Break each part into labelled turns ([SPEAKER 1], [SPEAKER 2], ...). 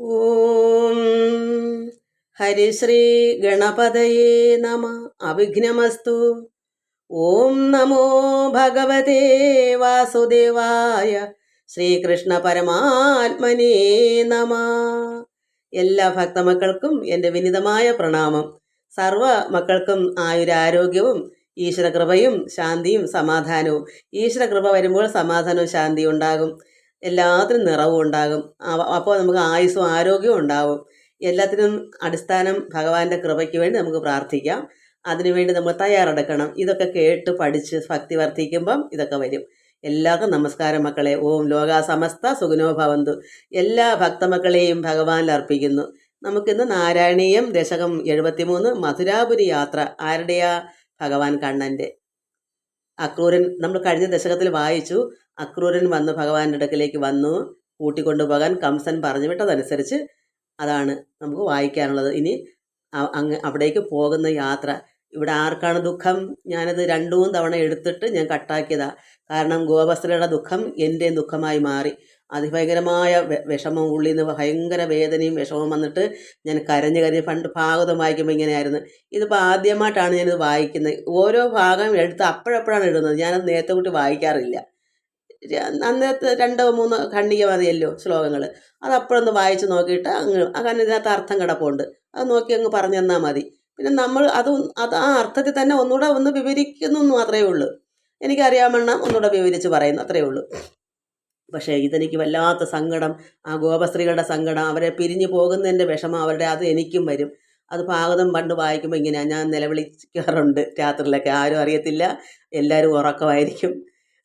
[SPEAKER 1] ഓം. ഹരിശ്രീ ഗണപതയേ നമ. അവിഘ്നമസ്തു. ഓം നമോ ഭഗവതേ വാസുദേവായ ശ്രീകൃഷ്ണ പരമാത്മനേ നമ. എല്ലാ ഭക്തമക്കൾക്കും എന്റെ വിനിതമായ പ്രണാമം. സർവ മക്കൾക്കും ആയുരാരോഗ്യവും ഈശ്വരകൃപയും ശാന്തിയും സമാധാനവും. ഈശ്വരകൃപ വരുമ്പോൾ സമാധാനവും ശാന്തിയും ഉണ്ടാകും. എല്ലാത്തിനും നിറവും ഉണ്ടാകും. അപ്പോൾ നമുക്ക് ആയുസ്സും ആരോഗ്യവും ഉണ്ടാകും എല്ലാത്തിനും അടിസ്ഥാനം ഭഗവാന്റെ കൃപയ്ക്ക് വേണ്ടി നമുക്ക് പ്രാർത്ഥിക്കാം. അതിനുവേണ്ടി നമ്മൾ തയ്യാറെടുക്കണം. ഇതൊക്കെ കേട്ട് പഠിച്ച് ഭക്തി വർദ്ധിക്കുമ്പം ഇതൊക്കെ വരും. എല്ലാവർക്കും നമസ്കാരം മക്കളെ. ഓം ലോക സമസ്ത സുഗുനോ ഭവന്തു. എല്ലാ ഭക്തമക്കളെയും ഭഗവാനിൽ അർപ്പിക്കുന്നു. നമുക്കിന്ന് നാരായണീയം ദശകം എഴുപത്തിമൂന്ന് മധുരാപുരി യാത്ര. ആരുടെയാ? ഭഗവാൻ കണ്ണന്റെ. അക്രൂരൻ നമ്മൾ കഴിഞ്ഞ ദശകത്തിൽ വായിച്ചു. അക്രൂരൻ വന്ന് ഭഗവാന്റെ അടുക്കലേക്ക് വന്നു. കൂട്ടിക്കൊണ്ടുപോകാൻ കംസൻ പറഞ്ഞു വിട്ടതനുസരിച്ച് അതാണ് നമുക്ക് വായിക്കാനുള്ളത്. ഇനി അങ്ങ് അവിടേക്ക് പോകുന്ന യാത്ര. ഇവിടെ ആർക്കാണ് ദുഃഖം? ഞാനത് രണ്ടു തവണ എടുത്തിട്ട് ഞാൻ കട്ടാക്കിയതാണ് കാരണം ഗോപസ്ത്രയുടെ ദുഃഖം എന്റെയും ദുഃഖമായി മാറി. അതിഭയങ്കരമായ വിഷമം ഉള്ളിൽ നിന്ന് ഭയങ്കര വേദനയും വിഷമവും വന്നിട്ട് ഞാൻ കരഞ്ഞ് കരഞ്ഞ് പണ്ട് ഭാഗവതം വായിക്കുമ്പോൾ ഇങ്ങനെയായിരുന്നു. ഇതിപ്പോൾ ആദ്യമായിട്ടാണ് ഞാനിത് വായിക്കുന്നത് ഓരോ ഭാഗം എടുത്ത് അപ്പോഴപ്പോഴാണ് ഇടുന്നത്. ഞാനത് നേരത്തെ കൂട്ടി വായിക്കാറില്ല. അന്നത്തെ രണ്ടോ മൂന്നോ ഖണ്ഡിക മതിയല്ലോ ശ്ലോകങ്ങൾ അത് അപ്പോഴൊന്ന് വായിച്ച് നോക്കിയിട്ട് അങ്ങ് കാരണം ഇതിനകത്ത് അർത്ഥം കിടപ്പുണ്ട്. അത് നോക്കി അങ്ങ് പറഞ്ഞു തന്നാൽ മതി. പിന്നെ നമ്മൾ അത് അത് ആ അർത്ഥത്തിൽ തന്നെ ഒന്നുകൂടെ ഒന്ന് വിവരിക്കുന്നു മാത്രമേ ഉള്ളൂ. എനിക്കറിയാമെണ്ണം ഒന്നുകൂടെ വിവരിച്ച് പറയുന്നു അത്രയേ ഉള്ളൂ. പക്ഷേ ഇതെനിക്ക് വല്ലാത്ത സങ്കടം. ആ ഗോപസ്ത്രീകളുടെ സങ്കടം. അവരെ പിരിഞ്ഞു പോകുന്നതിന്റെ വിഷമം അവരുടെ അത് എനിക്കും വരും. അത് പാകതം പണ്ട് വായിക്കുമ്പോൾ ഇങ്ങനെയാണ് ഞാൻ നിലവിളിക്കാറുണ്ട് രാത്രിയിലൊക്കെ. ആരും അറിയത്തില്ല. എല്ലാവരും ഉറക്കമായിരിക്കും.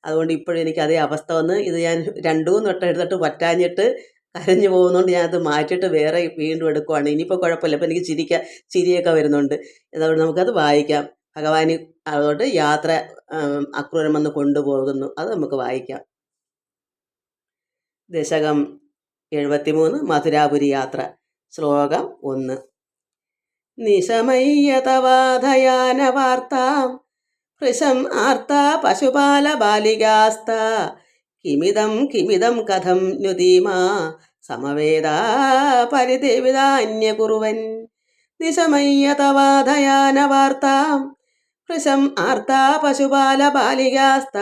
[SPEAKER 1] അതുകൊണ്ട് ഇപ്പോഴും എനിക്ക് അതേ അവസ്ഥ വന്ന് ഇത് ഞാൻ രണ്ടു മൂന്ന് വട്ടം എടുത്തിട്ട് പറ്റാഞ്ഞിട്ട് കരഞ്ഞു പോകുന്നതുകൊണ്ട് ഞാനത് മാറ്റിയിട്ട് വേറെ വീണ്ടും എടുക്കുവാണ്. ഇനിയിപ്പോൾ കുഴപ്പമില്ല. അപ്പോൾ എനിക്ക് ചിരിക്കാൻ ചിരിയൊക്കെ വരുന്നുണ്ട്. അതുകൊണ്ട് നമുക്കത് വായിക്കാം. ഭഗവാന് അതുകൊണ്ട് യാത്ര അക്രൂരം വന്ന് കൊണ്ടുപോകുന്നു. അത് നമുക്ക് വായിക്കാം. ദശകം എഴുപത്തിമൂന്ന് മധുരാപുരി യാത്ര ശ്ലോകം ഒന്ന്. നിശമയ്യതവാധയാന വാർത്താം ഭൃശം ആർത്ത പശുപാല ബാലികാസ്ത. കിമിതം കിമിതം കഥം നുദീമാ സമവേദ പരിദേവിതാന്യകുറുവൻ. നിശമയ്യതവാധയാന വാർത്താം ഭൃശം ആർത്ത പശുപാല ബാലികാസ്ത.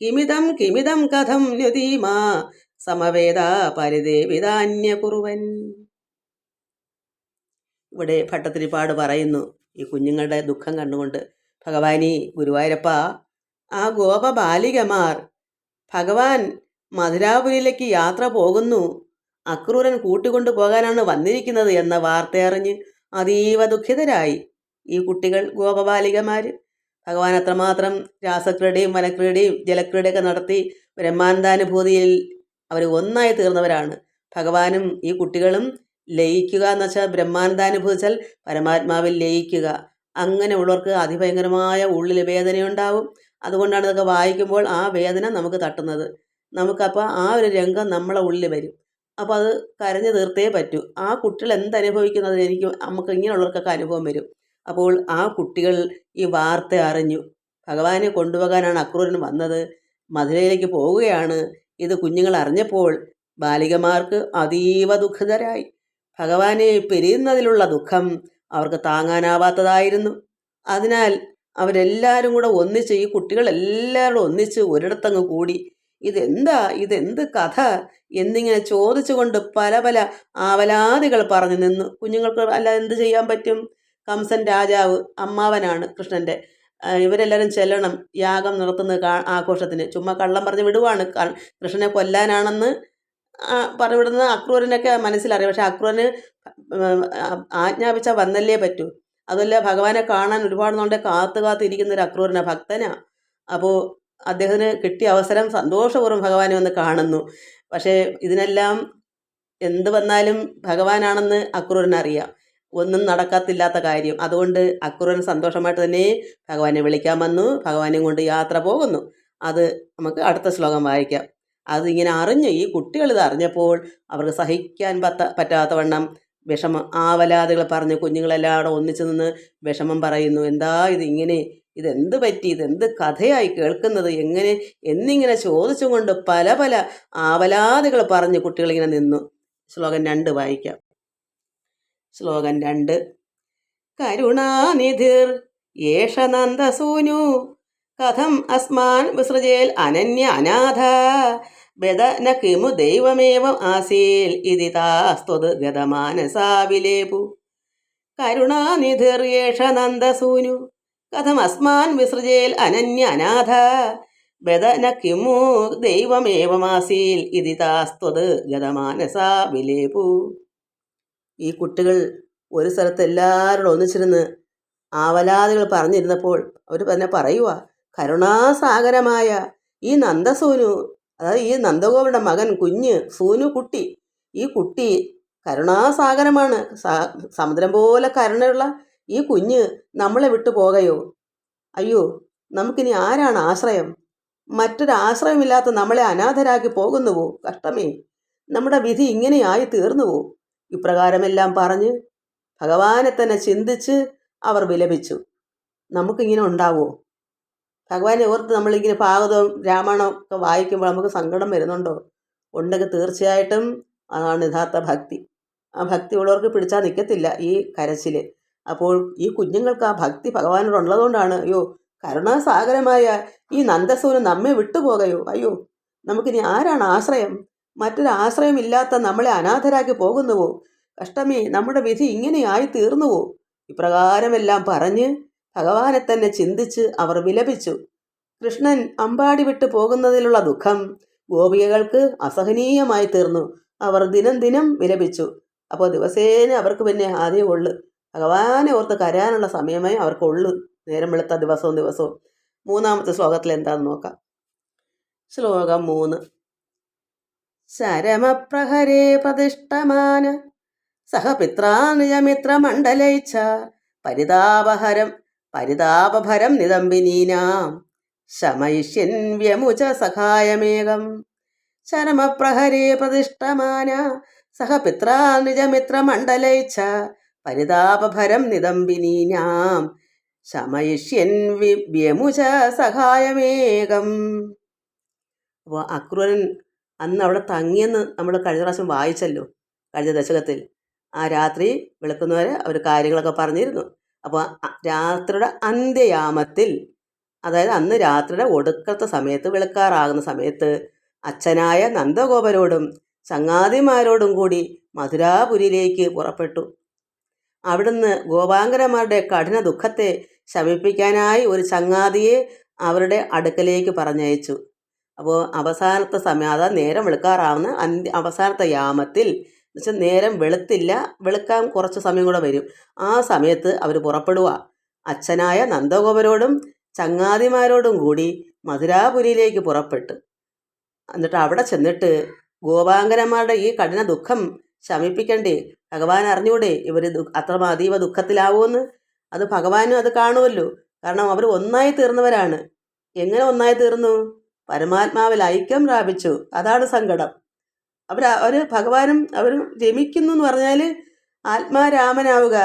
[SPEAKER 1] കിമിതം കിമിതം കഥം നുദീമാ സമവേദ പരിദേവിതാന്യകുറുവൻ. ഇവിടെ ഭട്ടത്തിരിപ്പാട് പറയുന്നു. ഈ കുഞ്ഞുങ്ങളുടെ ദുഃഖം കണ്ടുകൊണ്ട് ഭഗവാനി ഗുരുവായൂരപ്പ ആ ഗോപബാലികമാർ ഭഗവാൻ മധുരാപുരിയിലേക്ക് യാത്ര പോകുന്നു. അക്രൂരൻ കൂട്ടിക്കൊണ്ടു പോകാനാണ് വന്നിരിക്കുന്നത് എന്ന വാർത്തയറിഞ്ഞ് അതീവ ദുഃഖിതരായി. ഈ കുട്ടികൾ ഗോപബാലികമാർ. ഭഗവാൻ അത്രമാത്രം രാസക്രീഡയും വനക്രീഡയും ജലക്രീഡയൊക്കെ നടത്തി ബ്രഹ്മാനന്ദാനുഭൂതിയിൽ അവർ ഒന്നായി തീർന്നവരാണ്. ഭഗവാനും ഈ കുട്ടികളും ലയിക്കുക എന്ന് വെച്ചാൽ ബ്രഹ്മാനന്ദാനുഭവിച്ചാൽ പരമാത്മാവിൽ ലയിക്കുക. അങ്ങനെ ഉള്ളവർക്ക് അതിഭയങ്കരമായ ഉള്ളിൽ വേദനയുണ്ടാവും. അതുകൊണ്ടാണ് ഇതൊക്കെ വായിക്കുമ്പോൾ ആ വേദന നമുക്ക് തട്ടുന്നത്. നമുക്കപ്പോൾ ആ ഒരു രംഗം നമ്മളെ ഉള്ളിൽ വരും. അപ്പോൾ അത് കരഞ്ഞു തീർത്തേ പറ്റൂ. ആ കുട്ടികൾ എന്തനുഭവിക്കുന്നത് എനിക്ക് നമുക്ക് ഇങ്ങനെയുള്ളവർക്കൊക്കെ അനുഭവം വരും. അപ്പോൾ ആ കുട്ടികൾ ഈ വാർത്ത അറിഞ്ഞു. ഭഗവാനെ കൊണ്ടുപോകാനാണ് അക്രൂരൻ വന്നത്. മധുരയിലേക്ക് പോവുകയാണ്. ഇത് കുഞ്ഞുങ്ങൾ അറിഞ്ഞപ്പോൾ ബാലികമാർക്ക് അതീവ ദുഃഖിതരായി. ഭഗവാനെ പിരിയുന്നതിലുള്ള ദുഃഖം അവർക്ക് താങ്ങാനാവാത്തതായിരുന്നു. അതിനാൽ അവരെല്ലാവരും കൂടെ ഒന്നിച്ച് ഈ കുട്ടികളെല്ലാവരും ഒന്നിച്ച് ഒരിടത്തങ്ങ് കൂടി. ഇതെന്താ? ഇതെന്ത് കഥ? എന്നിങ്ങനെ ചോദിച്ചുകൊണ്ട് പല പല ആവലാദികൾ പറഞ്ഞു നിന്നു. കുഞ്ഞുങ്ങൾക്ക് അല്ല എന്ത് ചെയ്യാൻ പറ്റും? കംസൻ രാജാവ് അമ്മാവനാണ് കൃഷ്ണന്റെ ഇവരെല്ലാവരും ചെല്ലണം. യാഗം നടത്തുന്ന ആഘോഷത്തിന്. ചുമ്മാ കള്ളം പറഞ്ഞ് വിടുവാണ്. കൃഷ്ണനെ കൊല്ലാനാണെന്ന് പറഞ്ഞു പറഞ്ഞുവിടുന്ന അക്രൂരനൊക്കെ മനസ്സിലറിയാം. പക്ഷെ അക്രൂരന് ആജ്ഞാപിച്ചാൽ വന്നല്ലേ പറ്റൂ. അതല്ല ഭഗവാനെ കാണാൻ ഒരുപാട് നാളുടെ കാത്തു കാത്തിരിക്കുന്ന ഒരു അക്രൂരന ഭക്തനാ. അപ്പോൾ അദ്ദേഹത്തിന് കിട്ടിയ അവസരം സന്തോഷപൂർവം ഭഗവാനെ വന്ന് കാണുന്നു. പക്ഷേ ഇതിനെല്ലാം എന്ത് വന്നാലും ഭഗവാനാണെന്ന് അക്രൂരനറിയാം. ഒന്നും നടക്കത്തില്ലാത്ത കാര്യം. അതുകൊണ്ട് അക്കുറൻ സന്തോഷമായിട്ട് തന്നെ ഭഗവാനെ വിളിക്കാൻ വന്നു. ഭഗവാനെ കൊണ്ട് യാത്ര പോകുന്നു. അത് നമുക്ക് അടുത്ത ശ്ലോകം വായിക്കാം. അതിങ്ങനെ അറിഞ്ഞു. ഈ കുട്ടികൾ ഇത് അറിഞ്ഞപ്പോൾ അവർക്ക് സഹിക്കാൻ പറ്റ പറ്റാത്തവണ്ണം വിഷമം ആവലാതികൾ പറഞ്ഞ് കുഞ്ഞുങ്ങളെല്ലാം ഒന്നിച്ചു നിന്ന് വിഷമം പറയുന്നു. എന്താ ഇത് ഇങ്ങനെ? ഇതെന്ത് പറ്റി? ഇതെന്ത് കഥയായി കേൾക്കുന്നത്? എങ്ങനെ? എന്നിങ്ങനെ ചോദിച്ചുകൊണ്ട് പല പല ആവലാതികൾ പറഞ്ഞ് കുട്ടികളിങ്ങനെ നിന്നു. ശ്ലോകം രണ്ട് വായിക്കാം. ശ്ലോകം രണ്ട്. കരുണാനിധിർ യേഷനന്ദസൂനു കഥം അസ്മാൻ വിസൃജേൽ അനന്യ അനാഥ. ബദ ന കിമു ദൈവമേവം ആസീൽ ഇതി താസ്ത്വത് ഗതമാനസാവിലേപു. കരുണാനിധിർ യേഷനന്ദസൂനു കഥം അസ്മാൻ വിസൃജേൽ അനന്യ അനാഥ. ബദ ന കിമു ദൈവമേവമാസീൽ ഇതി താസ്ത്വത് ഗതമാനസാവിലേപു. ഈ കുട്ടികൾ ഒരു സ്ഥലത്ത് എല്ലാവരോടും ഒന്നിച്ചിരുന്ന് ആവലാദികൾ പറഞ്ഞിരുന്നപ്പോൾ അവർ തന്നെ പറയുക കരുണാസാഗരമായ ഈ നന്ദസൂനു അതായത് ഈ നന്ദഗോപുരുടെ മകൻ കുഞ്ഞ് സൂനു കുട്ടി ഈ കുട്ടി കരുണാസാഗരമാണ്. സമുദ്രം പോലെ കരുണയുള്ള ഈ കുഞ്ഞ് നമ്മളെ വിട്ടു പോകയോ? അയ്യോ നമുക്കിനി ആരാണ് ആശ്രയം? മറ്റൊരാശ്രയമില്ലാത്ത നമ്മളെ അനാഥരാക്കി പോകുന്നുവോ? കഷ്ടമേ നമ്മുടെ വിധി ഇങ്ങനെയായി തീർന്നുവോ? ഇപ്രകാരമെല്ലാം പറഞ്ഞ് ഭഗവാനെ തന്നെ ചിന്തിച്ച് അവർ വിലപിച്ചു. നമുക്കിങ്ങനെ ഉണ്ടാവുമോ ഭഗവാനെ ഓർത്ത് നമ്മളിങ്ങനെ ഭാഗവതവും രാമായണം ഒക്കെ വായിക്കുമ്പോൾ നമുക്ക് സങ്കടം വരുന്നുണ്ടോ? ഉണ്ടെങ്കിൽ തീർച്ചയായിട്ടും അതാണ് യഥാർത്ഥ ഭക്തി. ആ ഭക്തി ഉള്ളവർക്ക് പിടിച്ചാൽ നിൽക്കത്തില്ല ഈ കരച്ചിൽ അപ്പോൾ ഈ കുഞ്ഞുങ്ങൾക്ക് ആ ഭക്തി ഭഗവാനോട് ഉള്ളതുകൊണ്ടാണ്. അയ്യോ കരുണാസാഗരമായ ഈ നന്ദസൂന് നമ്മെ വിട്ടുപോകയോ? അയ്യോ നമുക്കിനി ആരാണ് ആശ്രയം? മറ്റൊരു ആശ്രയമില്ലാത്ത നമ്മളെ അനാഥരാക്കി പോകുന്നുവോ? കഷ്ടമേ നമ്മുടെ വിധി ഇങ്ങനെയായി തീർന്നുവോ? ഇപ്രകാരമെല്ലാം പറഞ്ഞ് ഭഗവാനെ തന്നെ ചിന്തിച്ച് അവർ വിലപിച്ചു. കൃഷ്ണൻ അമ്പാടി വിട്ടു പോകുന്നതിലുള്ള ദുഃഖം ഗോപികകൾക്ക് അസഹനീയമായി തീർന്നു. അവർ ദിനം ദിനം വിലപിച്ചു. അപ്പോൾ ദിവസേന അവർക്ക് പിന്നെ ആദ്യം ഉള്ളു. ഭഗവാനെ ഓർത്ത് കരയാനുള്ള സമയമേ അവർക്കുള്ളു. നേരം വെളുത്ത ദിവസവും ദിവസവും. മൂന്നാമത്തെ ശ്ലോകത്തിൽ എന്താണെന്ന് നോക്കാം. ശ്ലോകം മൂന്ന്. ശരമപ്രഹരേ പ്രതിഷ്ഠമാന. സഹപിത്രാനുജമിത്രമണ്ഡലൈച്ച പരിതാപഹരം പരിതാപഭരം നിതമ്പിനീനാം ശമയിഷ്യൻ വ്യമുച സഹായമേകം ശരമപ്രഹരേ പ്രതിഷ്ഠമാന സഹപിത്രാനുജമിത്രമണ്ഡലൈച്ച പരിതാപഭരം നിതമ്പിനീനാം ശമയിഷ്യൻ വ്യമുച സഹായമേകം അപ്പോൾ അക്രൂരൻ അന്ന് അവിടെ തങ്ങിയെന്ന് നമ്മൾ കഴിഞ്ഞ പ്രാവശ്യം വായിച്ചല്ലോ കഴിഞ്ഞ ദശകത്തിൽ. ആ രാത്രി വിളക്കുന്നവരെ അവർ കാര്യങ്ങളൊക്കെ പറഞ്ഞിരുന്നു. അപ്പോൾ രാത്രിയുടെ അന്ത്യയാമത്തിൽ അതായത് അന്ന് രാത്രിയുടെ ഒടുക്കത്തെ സമയത്ത് വെളുക്കാറാകുന്ന സമയത്ത് അച്ഛനായ നന്ദഗോപരോടും ചങ്ങാതിമാരോടും കൂടി മധുരാപുരിയിലേക്ക് പുറപ്പെട്ടു. അവിടുന്ന് ഗോപാങ്കരന്മാരുടെ കഠിന ദുഃഖത്തെ ശമിപ്പിക്കാനായി ഒരു ചങ്ങാതിയെ അവരുടെ അടുക്കലേക്ക് പറഞ്ഞയച്ചു. അപ്പോൾ അവസാനത്തെ സമയം അതാ നേരം വെളുക്കാറാവുന്ന അന്ത്യ അവസാനത്തെ യാമത്തിൽ എന്നുവെച്ചാൽ നേരം വെളുത്തില്ല വെളുക്കാൻ കുറച്ച് സമയം കൂടെ വരും. ആ സമയത്ത് അവർ പുറപ്പെടുക അച്ഛനായ നന്ദഗോപരോടും ചങ്ങാതിമാരോടും കൂടി മധുരാപുരിയിലേക്ക് പുറപ്പെട്ടു. എന്നിട്ട് അവിടെ ചെന്നിട്ട് ഗോപാങ്കരന്മാരുടെ ഈ കഠിന ദുഃഖം ശമിപ്പിക്കണ്ടേ? ഭഗവാൻ അറിഞ്ഞൂടെ ഇവർ അത്ര അതീവ ദുഃഖത്തിലാവുമെന്ന് അത് ഭഗവാനും അത് കാണുമല്ലോ കാരണം അവർ ഒന്നായി തീർന്നവരാണ്. എങ്ങനെ ഒന്നായി തീർന്നു? പരമാത്മാവിൽ ഐക്യം പ്രാപിച്ചു. അതാണ് സങ്കടം. അവർ അവർ ഭഗവാനും അവർ രമിക്കുന്നു എന്ന് പറഞ്ഞാൽ ആത്മാരാമനാവുക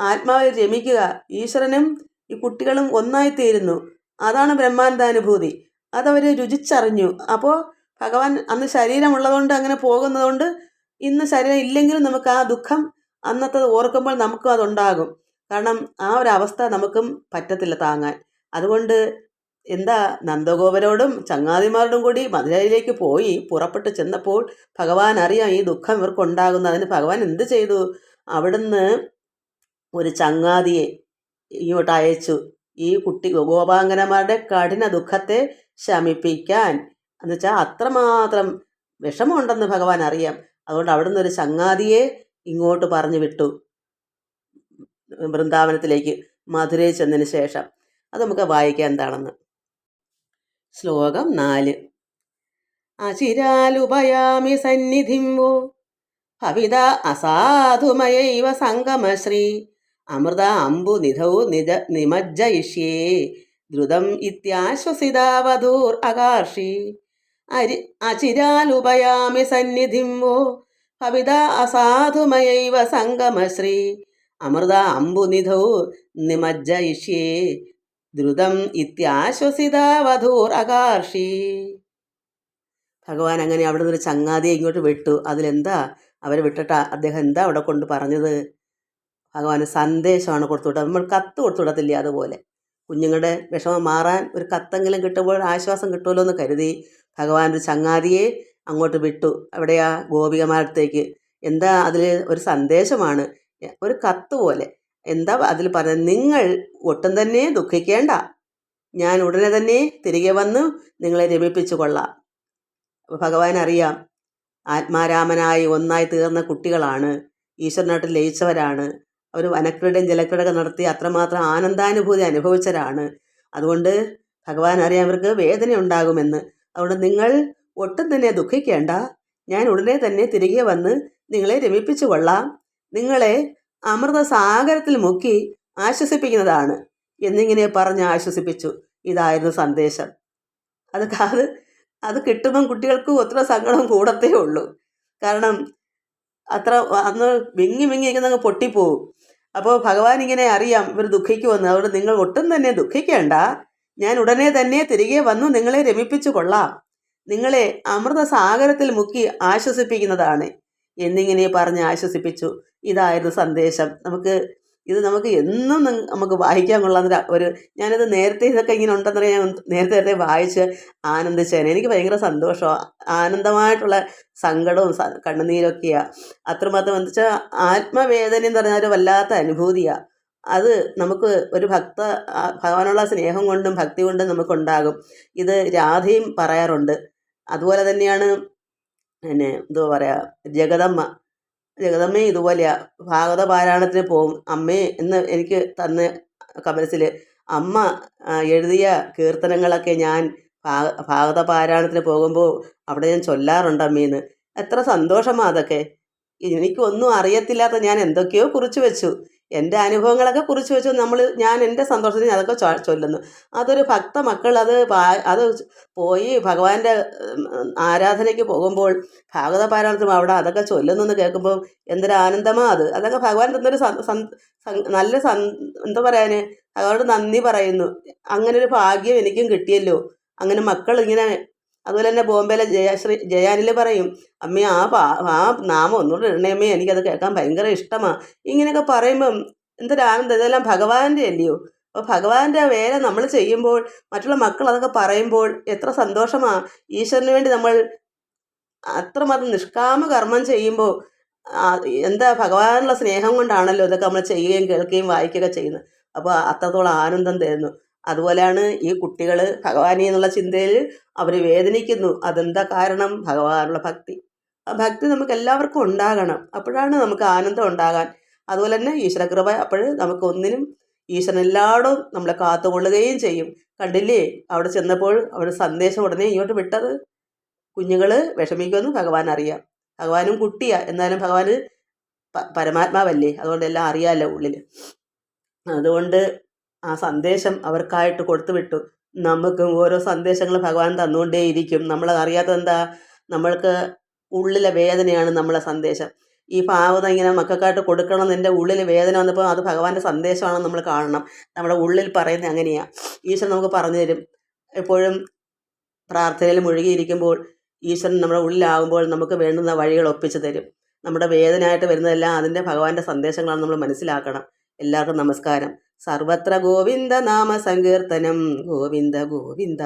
[SPEAKER 1] ആത്മാവിൽ രമിക്കുക ഈശ്വരനും ഈ കുട്ടികളും ഒന്നായി തീരുന്നു അതാണ് ബ്രഹ്മാന്താനുഭൂതി അതവർ രുചിച്ചറിഞ്ഞു. അപ്പോൾ ഭഗവാൻ അന്ന് ശരീരമുള്ളതുകൊണ്ട് അങ്ങനെ പോകുന്നതുകൊണ്ട് ഇന്ന് ശരീരം ഇല്ലെങ്കിലും നമുക്ക് ആ ദുഃഖം അന്നത്തെ ഓർക്കുമ്പോൾ നമുക്കും അതുണ്ടാകും. കാരണം ആ ഒരു അവസ്ഥ നമുക്കും പറ്റത്തില്ല താങ്ങാൻ. അതുകൊണ്ട് എന്താ നന്ദഗോപരോടും ചങ്ങാതിമാരോടും കൂടി മധുരയിലേക്ക് പോയി പുറപ്പെട്ട് ചെന്നപ്പോൾ ഭഗവാൻ അറിയാം ഈ ദുഃഖം ഇവർക്കുണ്ടാകുന്നു. അതിന് ഭഗവാൻ എന്ത് ചെയ്തു? അവിടുന്ന് ഒരു ചങ്ങാതിയെ ഇങ്ങോട്ട് അയച്ചു. ഈ കുട്ടി ഗോപാങ്കനമാരുടെ കഠിന ദുഃഖത്തെ ശമിപ്പിക്കാൻ. എന്നുവെച്ചാൽ അത്രമാത്രം വിഷമമുണ്ടെന്ന് ഭഗവാൻ അറിയാം. അതുകൊണ്ട് അവിടുന്ന് ഒരു ചങ്ങാതിയെ ഇങ്ങോട്ട് പറഞ്ഞു വിട്ടു. വൃന്ദാവനത്തിലേക്ക് മധുരയിൽ ചെന്നതിന് ശേഷം. അത് നമുക്ക് വായിക്കാം എന്താണെന്ന്. ശ്ലോകം നാല്. അചിരാലുപയാമി സന്നിധിം വോ. ഭവിത അസാധുമയൈവ സംഗമശ്രീ. അമൃത അമ്പു നിധൗ നിജ നിമജ്ജയിഷ്യേ. ദ്രുതം ഇത്യാശ്വസിതാവധൂർ അകാർഷി. അരി അചിരാലുപയാമി സന്നിധിം വോ. ഭവിത അസാധുമയൈവ സംഗമശ്രീ. അമൃത അംബുനിധൗ നിമജ്ജയിഷ്യേ. ദ്രുതം അകാർഷി. ഭഗവാൻ അങ്ങനെ അവിടെ നിന്ന് ഒരു ചങ്ങാതിയെ ഇങ്ങോട്ട് വിട്ടു. അതിലെന്താ? അവരെ വിട്ടിട്ട് അദ്ദേഹം എന്താ അവിടെ കൊണ്ട് പറഞ്ഞത്? ഭഗവാന് സന്ദേശമാണ് കൊടുത്തുവിട്ടത്. നമ്മൾ കത്ത് കൊടുത്തുവിടത്തില്ല അതുപോലെ. കുഞ്ഞുങ്ങളുടെ വിഷമം മാറാൻ ഒരു കത്തെങ്കിലും കിട്ടുമ്പോൾ ആശ്വാസം കിട്ടുമല്ലോ എന്ന് കരുതി ഭഗവാൻ ഒരു ചങ്ങാതിയെ അങ്ങോട്ട് വിട്ടു. അവിടെ ആ ഗോപികമാരത്തേക്ക് എന്താ അതിൽ ഒരു സന്ദേശമാണ്? ഒരു കത്ത് പോലെ. എന്താ അതിൽ പറഞ്ഞത് നിങ്ങൾ ഒട്ടും തന്നെ ദുഃഖിക്കേണ്ട. ഞാൻ ഉടനെ തന്നെ തിരികെ വന്ന് നിങ്ങളെ രമിപ്പിച്ചു കൊള്ളാം. ഭഗവാൻ അറിയാം ആത്മാരാമനായി ഒന്നായി തീർന്ന കുട്ടികളാണ് ഈശ്വരനായിട്ട് ലയിച്ചവരാണ് അവർ വനക്രീടയും ജലക്രീടയൊക്കെ നടത്തി അത്രമാത്രം ആനന്ദാനുഭൂതി അനുഭവിച്ചവരാണ്. അതുകൊണ്ട് ഭഗവാൻ അറിയാം അവർക്ക് വേദന ഉണ്ടാകുമെന്ന്. അതുകൊണ്ട് നിങ്ങൾ ഒട്ടും തന്നെ ദുഃഖിക്കേണ്ട. ഞാൻ ഉടനെ തന്നെ തിരികെ വന്ന് നിങ്ങളെ രമിപ്പിച്ചു കൊള്ളാം. നിങ്ങളെ അമൃത സാഗരത്തിൽ മുക്കി ആശ്വസിപ്പിക്കുന്നതാണ്. എന്നിങ്ങനെ പറഞ്ഞ് ആശ്വസിപ്പിച്ചു. ഇതായിരുന്നു സന്ദേശം. അത് അത് അത് കിട്ടുമ്പം കുട്ടികൾക്ക് ഒത്തിരി സങ്കടം കൂടത്തേ ഉള്ളൂ. കാരണം അത്ര അന്ന് വിങ്ങി വിങ്ങി അങ്ങ് പൊട്ടിപ്പോവും. അപ്പോൾ ഭഗവാൻ ഇങ്ങനെ അറിയാം ഇവർ ദുഃഖിക്കുമെന്ന്. അതുകൊണ്ട് നിങ്ങൾ ഒട്ടും തന്നെ ദുഃഖിക്കേണ്ട. ഞാൻ ഉടനെ തന്നെ തിരികെ വന്നു നിങ്ങളെ രമിപ്പിച്ചു കൊള്ളാം. നിങ്ങളെ അമൃത സാഗരത്തിൽ മുക്കി ആശ്വസിപ്പിക്കുന്നതാണ്. എന്നിങ്ങനെ പറഞ്ഞ് ആശ്വസിപ്പിച്ചു. ഇതായിരുന്നു സന്ദേശം. നമുക്ക് ഇത് നമുക്ക് എന്നും നമുക്ക് വായിക്കാൻ കൊള്ളാവുന്ന ഒരു ഞാനിത് നേരത്തെ ഇതൊക്കെ ഇങ്ങനെ ഉണ്ടെന്ന് ഞാൻ നേരത്തെ നേരത്തെ വായിച്ച് ആനന്ദിച്ചേനെ. എനിക്ക് ഭയങ്കര സന്തോഷമാണ് ആനന്ദമായിട്ടുള്ള സങ്കടവും കണ്ണുനീരൊക്കെയാണ് അത്രമാത്രം എന്ന് വെച്ചാൽ ആത്മവേദന എന്ന് പറഞ്ഞാൽ ഒരു വല്ലാത്ത അനുഭൂതിയാണ് അത് നമുക്ക് ഒരു ഭക്ത ഭഗവാനുള്ള സ്നേഹം കൊണ്ടും ഭക്തി കൊണ്ടും നമുക്കുണ്ടാകും. ഇത് രാധയും പറയാറുണ്ട്. അതുപോലെ തന്നെയാണ് പിന്നെ എന്തുവാ പറയുക ജഗദമ്മ. ജഗദമ്മയും ഇതുപോലെയാ. ഭാഗവത പാരായണത്തിന് പോകും അമ്മേ എന്ന് എനിക്ക് തന്ന കമലസിൽ അമ്മ എഴുതിയ കീർത്തനങ്ങളൊക്കെ ഞാൻ ഭാഗ ഭാഗവത പാരായണത്തിന് പോകുമ്പോൾ അവിടെ ഞാൻ ചൊല്ലാറുണ്ട് അമ്മീന്ന്. എത്ര സന്തോഷമാണ് അതൊക്കെ. എനിക്കൊന്നും അറിയത്തില്ലാത്ത ഞാൻ എന്തൊക്കെയോ കുറിച്ച് വെച്ചു. എന്റെ അനുഭവങ്ങളൊക്കെ കുറിച്ച് വെച്ച് നമ്മൾ ഞാൻ എന്റെ സന്തോഷത്തിന് അതൊക്കെ ചൊല്ലുന്നു. അതൊരു ഭക്ത മക്കൾ അത് അത് പോയി ഭഗവാന്റെ ആരാധനയ്ക്ക് പോകുമ്പോൾ ഭാഗവത പാരായണത്തിന് അവിടെ അതൊക്കെ ചൊല്ലുന്നെന്ന് കേൾക്കുമ്പോൾ എന്തൊരു ആനന്ദമാണ് അത്. അതൊക്കെ ഭഗവാൻ തന്നൊരു നല്ല എന്താ പറയാന് ഭഗവാനോട് നന്ദി പറയുന്നു. അങ്ങനെ ഒരു ഭാഗ്യം എനിക്കും കിട്ടിയല്ലോ. അങ്ങനെ മക്കൾ ഇങ്ങനെ അതുപോലെ തന്നെ ബോംബെയിലെ ജയശ്രീ ജയാനിൽ പറയും അമ്മ ആ പാ ആ നാമം ഒന്നുകൂടെ ഇടണേമ്മേ എനിക്കത് കേൾക്കാൻ ഭയങ്കര ഇഷ്ടമാണ് ഇങ്ങനെയൊക്കെ പറയുമ്പം എന്തൊരു ആനന്ദം ഇതെല്ലാം ഭഗവാന്റെ അല്ലയോ? അപ്പോൾ ഭഗവാന്റെ വേല നമ്മൾ ചെയ്യുമ്പോൾ മറ്റുള്ള മക്കൾ അതൊക്കെ പറയുമ്പോൾ എത്ര സന്തോഷമാണ് ഈശ്വരന് വേണ്ടി നമ്മൾ അത്രമാത്രം നിഷ്കാമ കർമ്മം ചെയ്യുമ്പോൾ എന്താ ഭഗവാനുള്ള സ്നേഹം കൊണ്ടാണല്ലോ ഇതൊക്കെ നമ്മൾ ചെയ്യുകയും കേൾക്കുകയും വായിക്കുകയൊക്കെ ചെയ്യുന്നത്. അപ്പോൾ അത്രത്തോളം ആനന്ദം തരുന്നു. അതുപോലെയാണ് ഈ കുട്ടികൾ ഭഗവാനെ എന്നുള്ള ചിന്തയിൽ അവർ വേദനിക്കുന്നു. അതെന്താ കാരണം? ഭഗവാനുള്ള ഭക്തി. ആ ഭക്തി നമുക്ക് എല്ലാവർക്കും ഉണ്ടാകണം. അപ്പോഴാണ് നമുക്ക് ആനന്ദം ഉണ്ടാകാൻ. അതുപോലെ തന്നെ ഈശ്വരകൃപ അപ്പോഴ് നമുക്ക് ഒന്നിനും ഈശ്വരൻ എല്ലായിടും നമ്മളെ കാത്തുകൊള്ളുകയും ചെയ്യും. കണ്ടില്ലേ? അവിടെ ചെന്നപ്പോൾ അവിടെ സന്ദേശം ഉടനെ ഇങ്ങോട്ട് വിട്ടത്. കുഞ്ഞുങ്ങൾ വിഷമിക്കുമെന്ന് ഭഗവാൻ അറിയാം. ഭഗവാനും കുട്ടിയാ. എന്നാലും ഭഗവാന് പരമാത്മാവല്ലേ? അതുകൊണ്ട് എല്ലാം അറിയാമല്ലോ ഉള്ളിൽ അതുകൊണ്ട് ആ സന്ദേശം അവർക്കായിട്ട് കൊടുത്തു വിട്ടു നമുക്കും ഓരോ സന്ദേശങ്ങൾ ഭഗവാൻ തന്നുകൊണ്ടേയിരിക്കും. നമ്മൾ അറിയാത്തത് എന്താ നമ്മൾക്ക് ഉള്ളിലെ വേദനയാണ് നമ്മളെ സന്ദേശം. ഈ ഭാവത ഇങ്ങനെ മക്കൾക്കായിട്ട് കൊടുക്കണം എന്റെ ഉള്ളിൽ വേദന വന്നപ്പോൾ അത് ഭഗവാന്റെ സന്ദേശമാണെന്ന് നമ്മൾ കാണണം. നമ്മുടെ ഉള്ളിൽ പറയുന്നത് അങ്ങനെയാണ് ഈശ്വരൻ നമുക്ക് പറഞ്ഞു തരും എപ്പോഴും പ്രാർത്ഥനയിൽ മുഴുകിയിരിക്കുമ്പോൾ ഈശ്വരൻ നമ്മുടെ ഉള്ളിലാകുമ്പോൾ നമുക്ക് വേണ്ടുന്ന വഴികൾ ഒപ്പിച്ചു തരും. നമ്മുടെ വേദനയായിട്ട് വരുന്നതെല്ലാം അതിന്റെ ഭഗവാന്റെ സന്ദേശങ്ങളാണ് നമ്മൾ മനസ്സിലാക്കണം. എല്ലാവർക്കും നമസ്കാരം. സർവത്ര ഗോവിന്ദ നാമ സങ്കീർത്തനം. ഗോവിന്ദ ഗോവിന്ദ.